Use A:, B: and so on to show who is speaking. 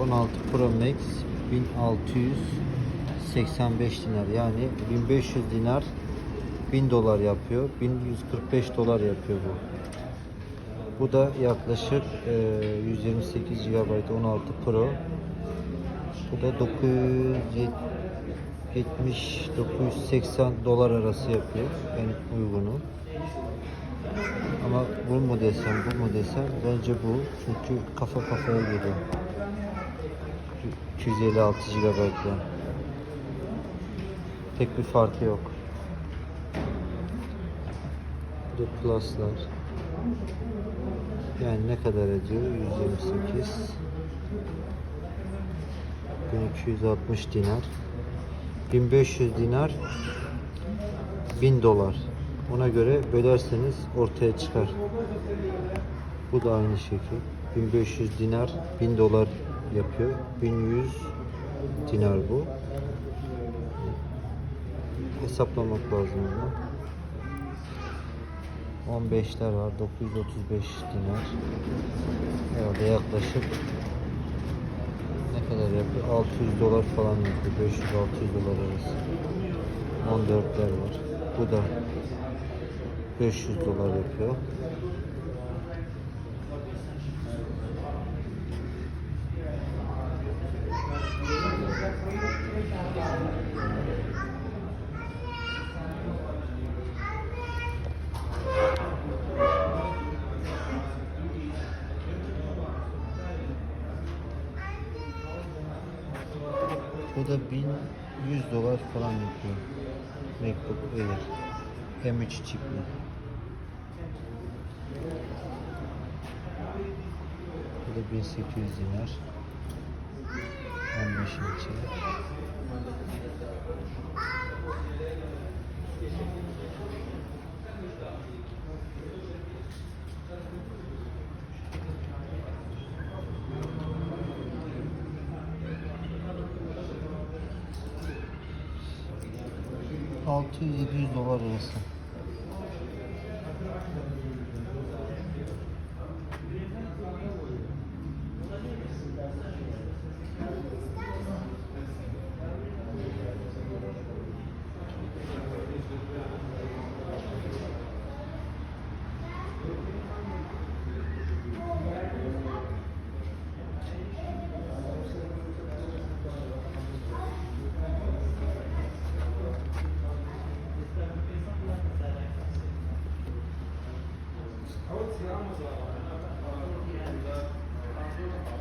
A: 16 Pro Max 1685 dinar yani 1500 dinar 1000 dolar yapıyor. 1145 dolar yapıyor bu. Bu da yaklaşık e, 128 GB 16 Pro. Bu da 970 980 dolar arası yapıyor. En uygunu. Ama bu mu desem, bu mu desem bence bu. Çünkü kafa kafaya geliyor. 256 GB'la. Tek bir farkı yok. Bu Plus'lar. Yani ne kadar ediyor? 128 1260 dinar 1500 dinar 1000 dolar ona göre bölerseniz ortaya çıkar bu da aynı şekil 1500 dinar 1000 dolar yapıyor. 1100 dinar bu. Hesaplamak lazım bunu 15'ler var 935 dinar. Herhalde yaklaşık ne kadar yapıyor? 600 dolar falan yapıyor 500-600 dolar arası. 14'ler var. Bu da 500 dolar yapıyor Bu da 1100 dolar falan yapıyor. MacBook Air. M3 çipli. Bu da 1800 dinar. 15 inç. 600-700 dolar arası. Thank you.